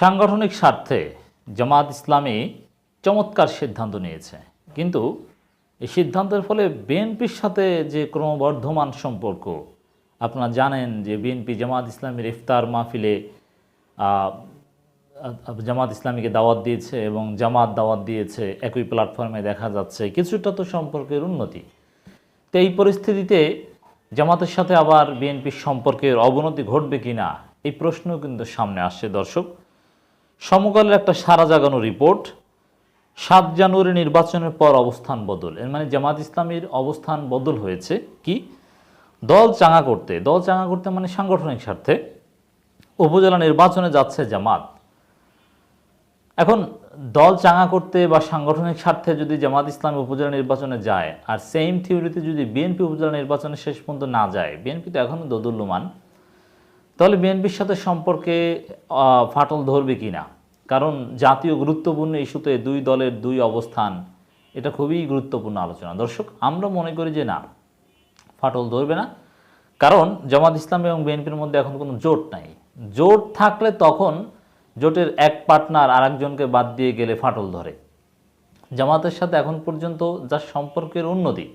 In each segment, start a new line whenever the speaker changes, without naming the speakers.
সাংগঠনিক স্বার্থে জামাত ইসলামী চমৎকার সিদ্ধান্ত নিয়েছে। কিন্তু এই সিদ্ধান্তের ফলে বিএনপির সাথে যে ক্রমবর্ধমান সম্পর্ক, আপনারা জানেন যে বিএনপি জামাত ইসলামীর ইফতার মাহফিলে জামাত ইসলামীকে দাওয়াত দিয়েছে এবং জামাত দাওয়াত দিয়েছে, একই প্ল্যাটফর্মে দেখা যাচ্ছে, কিছুটা তো সম্পর্কের উন্নতি। তো এই পরিস্থিতিতে জামাতের সাথে আবার বিএনপির সম্পর্কের অবনতি ঘটবে কি না এই প্রশ্ন কিন্তু সামনে আসছে দর্শক। সমকালের একটা সারা জাগানো রিপোর্ট সাত জানুয়ারি নির্বাচনের পর অবস্থান বদল। এর মানে জামাত ইসলামীর অবস্থান বদল হয়েছে কি? দল চাঙা করতে। দল চাঙা করতে মানে সাংগঠনিক স্বার্থে। উপজেলা নির্বাচনে যাচ্ছে জামাত। এখন দল চাঙা করতে বা সাংগঠনিক স্বার্থে যদি জামাত ইসলাম উপজেলা নির্বাচনে যায়, আর সেম থিওরিতে যদি বিএনপি উপজেলা নির্বাচনে শেষ পর্যন্ত না যায় বিএনপি তো এখনও দোদুল্যমান। তাহলে বিএনপির সাথে সম্পর্কে ফাটল ধরবে কি না কারণ জাতীয় গুরুত্বপূর্ণ ইস্যুতে দুই দলের দুই অবস্থান, এটা খুবই গুরুত্বপূর্ণ আলোচনা। দর্শক, আমরা মনে করি যে না, ফাটল ধরবে না। কারণ জামাত ইসলাম এবং বিএনপির মধ্যে এখন কোনো জোট নাই। জোট থাকলে তখন জোটের এক পার্টনার আরেকজনকে বাদ দিয়ে গেলে ফাটল ধরে। জামাতের সাথে এখন পর্যন্ত যার সম্পর্কের উন্নতি,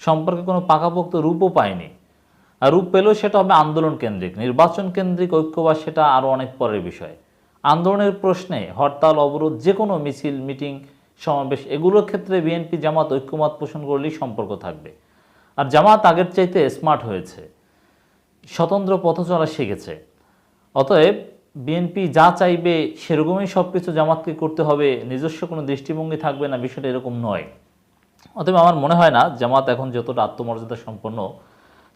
সম্পর্কে কোনো পাকাপোক্ত রূপও পায়নি। রূপ পেলেও সেটা হবে আন্দোলন কেন্দ্রিক, নির্বাচন কেন্দ্রিক ঐক্যবাস সেটা আরও অনেক পরের বিষয়। আন্দোলনের প্রশ্নে হরতাল, অবরোধ যে কোনো মিছিল, মিটিং, সমাবেশ, এগুলোর ক্ষেত্রে বিএনপি জামাত ঐক্যমত পোষণ করলেই সম্পর্ক থাকবে। আর জামাত আগের চাইতে স্মার্ট হয়েছে, স্বতন্ত্র পথ চলা শিখেছে। অতএব বিএনপি যা চাইবে সেরকমই সব কিছু জামাতকে করতে হবে, নিজস্ব কোনো দৃষ্টিভঙ্গি থাকবে না, বিষয়টা এরকম নয়। অতএব আমার মনে হয় না জামাত এখন যতটা আত্মমর্যাদা সম্পন্ন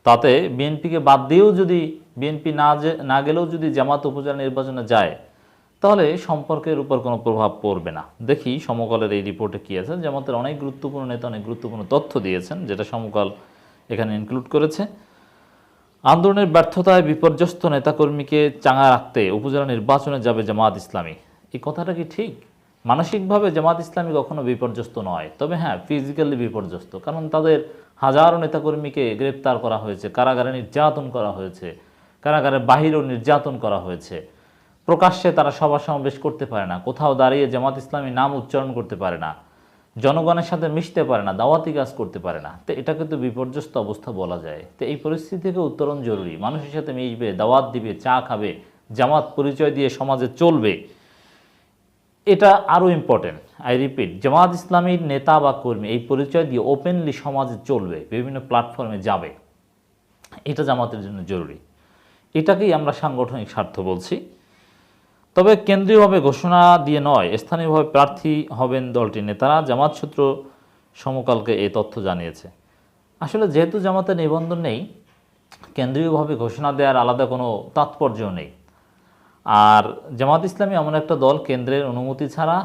তাতে বিএনপিকে বাদ দিয়েও যদি বিএনপি না না গেলেও যদি জামাত উপজেলা নির্বাচনে যায়, তাহলে সম্পর্কের উপর কোনো প্রভাব পড়বে না। দেখি সমকালের এই রিপোর্টে কী আছে। জামাতের অনেক গুরুত্বপূর্ণ নেতা, অনেক গুরুত্বপূর্ণ তথ্য দিয়েছেন, যেটা সমকাল এখানে ইনক্লুড করেছে। আন্দোলনের ব্যর্থতায় বিপর্যস্ত নেতাকর্মীকে চাঙা রাখতে উপজেলা নির্বাচনে যাবে জামাত ইসলামী। এই কথাটা কি ঠিক? মানসিকভাবে জামাত ইসলামী কখনো বিপর্যস্ত নয়, তবে হ্যাঁ ফিজিক্যালি বিপর্যস্ত। কারণ তাদের হাজারো নেতাকর্মীকে গ্রেপ্তার করা হয়েছে, কারাগারে নির্যাতন করা হয়েছে কারাগারের বাহিরেও নির্যাতন করা হয়েছে। প্রকাশ্যে তারা সভা সমাবেশ করতে পারে না, কোথাও দাঁড়িয়ে জামাত ইসলামী নাম উচ্চারণ করতে পারে না, জনগণের সাথে মিশতে পারে না, দাওয়াতি কাজ করতে পারে না। তো এটাকে তো বিপর্যস্ত অবস্থা বলা যায়। তো এই পরিস্থিতি থেকে উত্তরণ জরুরি। মানুষের সাথে মিশবে, দাওয়াত দিবে, চা খাবে, জামাত পরিচয় দিয়ে সমাজে চলবে। এটা আরও ইম্পর্টেন্ট আই রিপিট জামাত ইসলামীর নেতা বা কর্মী এই পরিচয় দিয়ে ওপেনলি সমাজে চলবে, বিভিন্ন প্ল্যাটফর্মে যাবে। এটা জামাতের জন্য জরুরি। এটাকেই আমরা সাংগঠনিক স্বার্থ বলছি। তবে কেন্দ্রীয়ভাবে ঘোষণা দিয়ে নয়, স্থানীয়ভাবে প্রার্থী হবেন দলটির নেতারা। জামাত সূত্র সমকালকে এই তথ্য জানিয়েছে। আসলে যেহেতু জামাতের নিবন্ধন নেই, কেন্দ্রীয়ভাবে ঘোষণা দেওয়ার আলাদা কোনো তাৎপর্য নেই। আর জামাত ইসলামী এমন একটা দল, কেন্দ্রের অনুমতি ছাড়া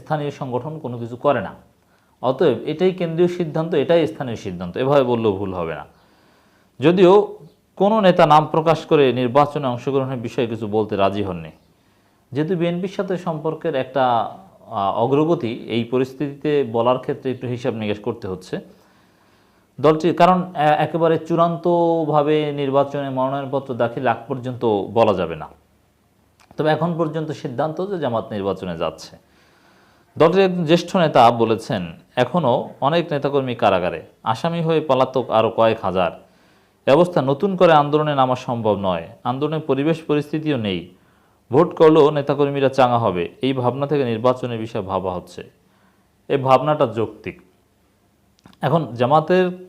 স্থানীয় সংগঠন কোনো কিছু করে না। অতএব এটাই কেন্দ্রীয় সিদ্ধান্ত, এটাই স্থানীয় সিদ্ধান্ত। এভাবে বললেও ভুল হবে না। যদিও কোনো নেতা নাম প্রকাশ করে নির্বাচনে অংশগ্রহণের বিষয়ে কিছু বলতে রাজি হননি। যেহেতু বিএনপির সাথে সম্পর্কের একটা অগ্রগতি, এই পরিস্থিতিতে বলার ক্ষেত্রে একটু হিসাব নিকাশ করতে হচ্ছে। দলটি কারণ একেবারে চূড়ান্তভাবে নির্বাচনে মনোনয়নপত্র দাখিল আগ পর্যন্ত বলা যাবে না। তবে এখন পর্যন্ত সিদ্ধান্ত যে জামাত নির্বাচনে যাচ্ছে। দলটির একজন জ্যেষ্ঠ নেতা বলেছেন, এখনও অনেক নেতাকর্মী কারাগারে। আসামি হয়ে পলাতক আরও কয়েক হাজার। অবস্থা নতুন করে আন্দোলনে নামা সম্ভব নয়। আন্দোলনের পরিবেশ পরিস্থিতিও নেই। ভোট করলেও নেতাকর্মীরা চাঙা হবে। এই ভাবনা থেকে নির্বাচনের বিষয়ে ভাবা হচ্ছে। এই ভাবনাটা যৌক্তিক। এখন জামাতের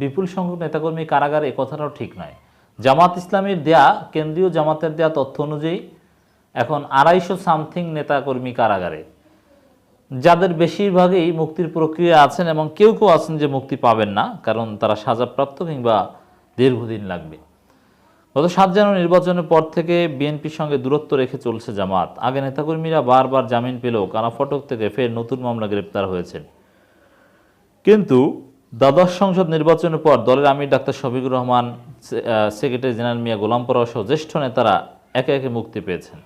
বিপুল সংখ্যক নেতাকর্মী কারাগারে এ কথাটাও ঠিক নয়। জামাত ইসলামীর দেয়া, কেন্দ্রীয় জামাতের দেয়া তথ্য অনুযায়ী এখন আড়াইশো সামথিং নেতাকর্মী কারাগারে। যাদের বেশিরভাগই মুক্তির প্রক্রিয়া আছেন এবং কেউ কেউ আছেন যে মুক্তি পাবেন না, কারণ তারা সাজাপ্রাপ্ত কিংবা দীর্ঘদিন লাগবে। গত সাত জানুয়ারি নির্বাচনের পর থেকে বিএনপির সঙ্গে দূরত্ব রেখে চলছে জামাত। আগে নেতাকর্মীরা বারবার জামিন পেলেও কানাফটক থেকে ফের নতুন মামলা গ্রেপ্তার হয়েছেন। কিন্তু দ্বাদশ সংসদ নির্বাচনের পর দলের আমির doctor Shafiqur Rahman secretary general Mia Golam সহ জ্যেষ্ঠ নেতারা একে একে মুক্তি পেয়েছেন।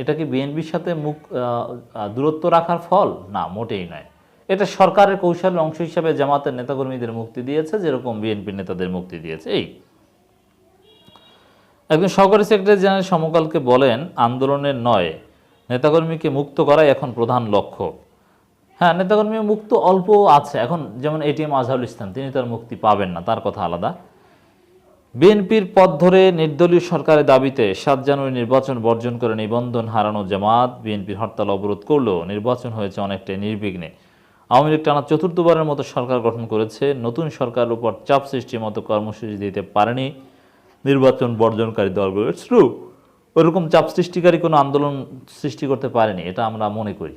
এটা কি বিএনপির সাথে মুখ দূরত্ব রাখার ফল? না, মোটেই নয়। এটা সরকারের কৌশলের অংশ হিসাবে জামাতের নেতাকর্মীদের মুক্তি দিয়েছে, যেরকম বিএনপির নেতাদের মুক্তি দিয়েছে। এই। একজন সহকারী সেক্রেটারি জেনারেল সমকালকে বলেন, আন্দোলনের নয়, নেতাকর্মীকে মুক্ত করাই এখন প্রধান লক্ষ্য। হ্যাঁ নেতাকর্মী মুক্ত অল্প আছে। এখন যেমন এটিএম আজহারুল ইসলাম, তিনি তার মুক্তি পাবেন না, তার কথা আলাদা। বিএনপির পথ ধরে নির্দলীয় সরকারের দাবিতে সাত জানুয়ারি নির্বাচন বর্জন করে নিবন্ধন হারানো জামাত বিএনপির হরতাল অবরোধ করলেও নির্বাচন হয়েছে অনেকটাই নির্বিঘ্নে। আওয়ামী লীগ টানা চতুর্থবারের মতো সরকার গঠন করেছে। নতুন সরকারের উপর চাপ সৃষ্টির মতো কর্মসূচি দিতে পারেনি নির্বাচন বর্জনকারী দলগুলো ইটস ওরকম চাপ সৃষ্টিকারী কোনো আন্দোলন সৃষ্টি করতে পারেনি, এটা আমরা মনে করি।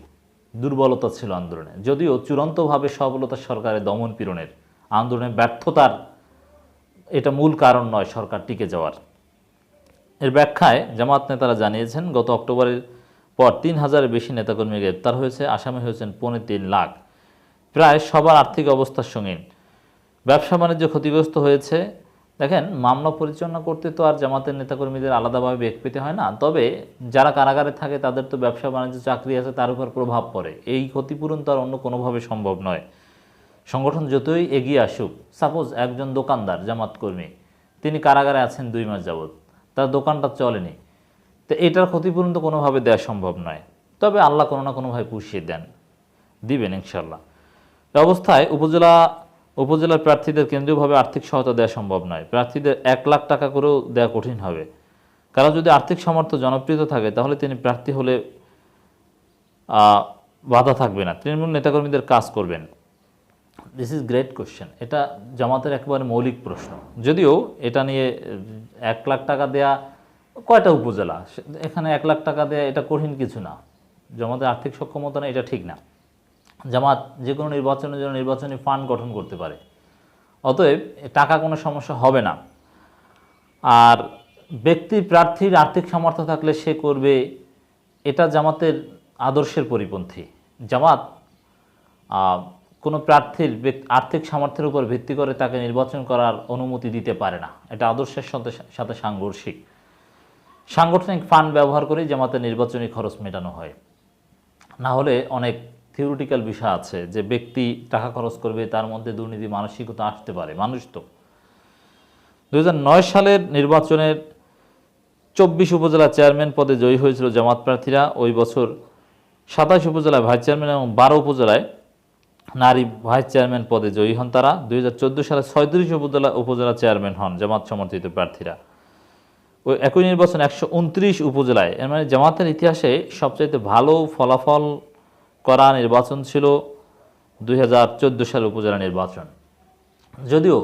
দুর্বলতা ছিল আন্দোলনে। যদিও চূড়ান্তভাবে সফলতা সরকারের দমন পীড়নের আন্দোলনের ব্যর্থতার এটা মূল কারণ নয় সরকার টিকে যাওয়ার। এর ব্যাখ্যায় জামাত নেতারা জানিয়েছেন, গত অক্টোবরের পর তিন হাজারের বেশি নেতাকর্মী গ্রেপ্তার হয়েছে, আসামি হয়েছেন পৌনে তিন লাখ। প্রায় সবার আর্থিক অবস্থার সঙ্গে ব্যবসা বাণিজ্য ক্ষতিগ্রস্ত হয়েছে দেখেন, মামলা পরিচালনা করতে তো আর জামাতের নেতাকর্মীদের আলাদাভাবে বেগ পেতে হয় না। তবে যারা কারাগারে থাকে, তাদের তো ব্যবসা, বাণিজ্য, চাকরি আছে, তার উপর প্রভাব পড়ে। এই ক্ষতিপূরণ তো আর অন্য কোনোভাবে সম্ভব নয়। সংগঠন যতই এগিয়ে আসুক সাপোজ একজন দোকানদার, জামাত কর্মী, তিনি কারাগারে আছেন দুই মাস যাবৎ, তার দোকানটা চলেনি, তো এটার ক্ষতিপূরণ তো কোনোভাবে দেওয়া সম্ভব নয়। তবে আল্লাহ কোনো না কোনোভাবে পুষিয়ে দেন, দিবেন ইনশাল্লাহ অবস্থায় উপজেলা উপজেলার প্রার্থীদের কেন্দ্রীয়ভাবে আর্থিক সহায়তা দেওয়া সম্ভব নয়। প্রার্থীদের এক লাখ টাকা করেও দেওয়া কঠিন হবে। কারণ যদি আর্থিক সামর্থ্য জনপ্রিয়তা থাকে, তাহলে তিনি প্রার্থী হলে বাধা থাকবে না। তৃণমূল নেতাকর্মীদের কাজ করবেন। দিস ইজ গ্রেট কোশ্চেন এটা জামাতের একেবারে মৌলিক প্রশ্ন। যদিও এটা নিয়ে এক লাখ টাকা দেয়া কয়টা উপজেলা? এখানে এক লাখ টাকা দেয়া এটা কঠিন কিছু না। জামাতের আর্থিক সক্ষমতা নেই, এটা ঠিক না। জামাত যে কোনো নির্বাচনের জন্য নির্বাচনী ফান্ড গঠন করতে পারে। অতএব টাকা কোনো সমস্যা হবে না। আর ব্যক্তি প্রার্থীর আর্থিক সামর্থ্য থাকলে সে করবে, এটা জামাতের আদর্শের পরিপন্থী। জামাত কোনো প্রার্থীর আর্থিক সামর্থ্যের উপর ভিত্তি করে তাকে নির্বাচন করার অনুমতি দিতে পারে না। এটা আদর্শের সাথে সাথে সাংঘর্ষিক। সাংগঠনিক ফান্ড ব্যবহার করেই জামাতের নির্বাচনী খরচ মেটানো হয়। না হলে অনেক থিওরিটিক্যাল বিষয় আছে যে ব্যক্তি টাকা খরচ করবে, তার মধ্যে দুর্নীতি, মানসিকতা আসতে পারে, মানুষ তো। দুই হাজার নয় সালের নির্বাচনের চব্বিশ উপজেলা চেয়ারম্যান পদে জয়ী হয়েছিল জামাত প্রার্থীরা। ওই বছর সাতাশ উপজেলায় ভাইস চেয়ারম্যান এবং বারো উপজেলায় নারী ভাইস চেয়ারম্যান পদে জয়ী হন তারা। দুই হাজার চোদ্দ সালে ছয়ত্রিশ উপজেলা উপজেলা চেয়ারম্যান হন জামাত সমর্থিত প্রার্থীরা। ওই একই নির্বাচন একশো উনত্রিশ উপজেলায়। এর মানে জামাতের ইতিহাসে সবচাইতে ভালো ফলাফল করা নির্বাচন ছিল দুই সালের উপজেলা নির্বাচন। যদিও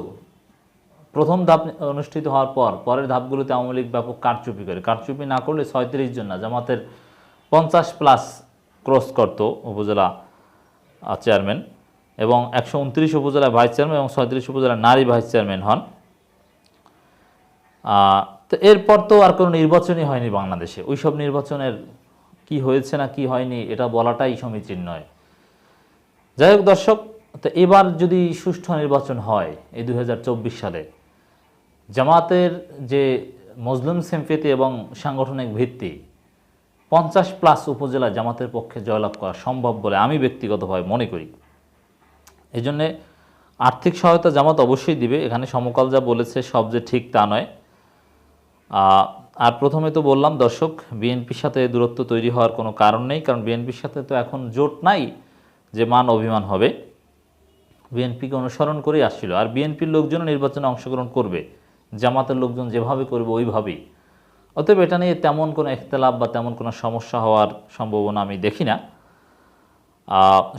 প্রথম ধাপ অনুষ্ঠিত হওয়ার পর, পরের ধাপগুলোতে আওয়ামী লীগ ব্যাপক কারচুপি করে। কারচুপি না করলে ছয়ত্রিশ জন না, জামাতের পঞ্চাশ প্লাস ক্রস করত উপজেলা চেয়ারম্যান এবং একশো উনত্রিশ উপজেলা ভাইস চেয়ারম্যান এবং ছয়ত্রিশ উপজেলা নারী ভাইস চেয়ারম্যান হন। তো এরপর তো আর কোনো নির্বাচনই হয়নি বাংলাদেশে। ওইসব নির্বাচনের কি হয়েছে না কি হয়নি, এটা বলাটাই সমীচীন নয়। যাই হোক দর্শক, তো এবার যদি সুষ্ঠু নির্বাচন হয় এই দু হাজার চব্বিশ সালে, জামাতের যে মজলুম সেমফিতি এবং সাংগঠনিক ভিত্তি, পঞ্চাশ প্লাস উপজেলা জামাতের পক্ষে জয়লাভ করা সম্ভব বলে আমি ব্যক্তিগতভাবে মনে করি। এই জন্যে আর্থিক সহায়তা জামাত অবশ্যই দিবে। এখানে সমকাল যা বলেছে সব যে ঠিক তা নয়। আর প্রথমে তো বললাম, দর্শক, বিএনপির সাথে দূরত্ব তৈরি হওয়ার কোনো কারণ নেই, কারণ বিএনপির সাথে তো এখন জোট নাই যে মান অভিমান হবে। বিএনপিকে অনুসরণ করেই আসছিল। আর বিএনপির লোকজনও নির্বাচনে অংশগ্রহণ করবে। জামাতের লোকজন যেভাবে করবে, ওইভাবেই। অতএব এটা নিয়ে তেমন কোনো ইখতলাফ বা তেমন কোনো সমস্যা হওয়ার সম্ভাবনা আমি দেখি না।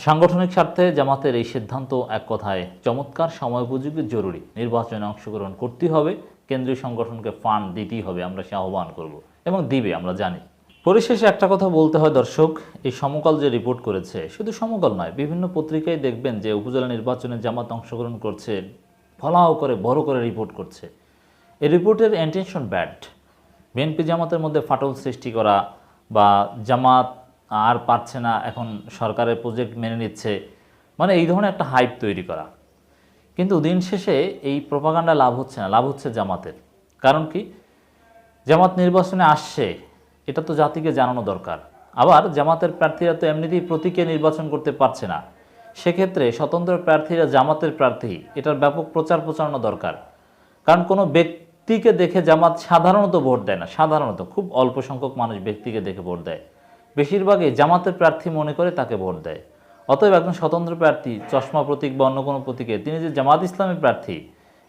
সাংগঠনিক স্বার্থে জামাতের এই সিদ্ধান্ত এক কথায় চমৎকার সময় উপযোগী জরুরি। নির্বাচনে অংশগ্রহণ করতেই হবে। কেন্দ্রীয় সংগঠনকে ফান্ড দিতেই হবে, আমরা সে আহ্বান করব এবং দিবে, আমরা জানি। পরিশেষে একটা কথা বলতে হয় দর্শক, এই সমকাল যে রিপোর্ট করেছে, শুধু সমকাল নয়, বিভিন্ন পত্রিকায় দেখবেন যে উপজেলা নির্বাচনে জামাত অংশগ্রহণ করছে, ফলাও করে, বড় করে রিপোর্ট করছে। এই রিপোর্টের ইন্টেনশন ব্যাড বিএনপি জামাতের মধ্যে ফাটল সৃষ্টি করা বা জামাত আর পারছে না, এখন সরকারের প্রজেক্ট মেনে নিচ্ছে মানে এই ধরনের একটা হাইপ তৈরি করা। কিন্তু দিন শেষে এই প্রপাগান্ডা লাভ হচ্ছে না, লাভ হচ্ছে জামাতের। কারণ কি? জামাত নির্বাচনে আসছে, এটা তো জাতিকে জানানো দরকার। আবার জামাতের প্রার্থীরা তো এমনিতেই প্রতীকে নির্বাচন করতে পারছে না। সেক্ষেত্রে স্বতন্ত্র প্রার্থীরা জামাতের প্রার্থী, এটার ব্যাপক প্রচার প্রচারণা দরকার। কারণ কোনো ব্যক্তিকে দেখে জামাত সাধারণত ভোট দেয় না, সাধারণত খুব অল্প সংখ্যক মানুষ ব্যক্তিকে দেখে ভোট দেয়। বেশিরভাগই জামাতের প্রার্থী মনে করে তাকে ভোট দেয়। অতএব একজন স্বতন্ত্র প্রার্থী, চশমা প্রতীক বা অন্য কোনো প্রতীকে তিনি যে জামাত ইসলামের প্রার্থী,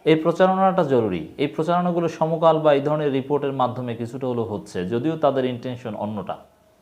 এই প্রচারণাটা জরুরি। এই প্রচারণাগুলো সমকাল বা এই ধরনের রিপোর্টের মাধ্যমে কিছুটা হলেও হচ্ছে, যদিও তাদের ইন্টেনশন অন্যটা।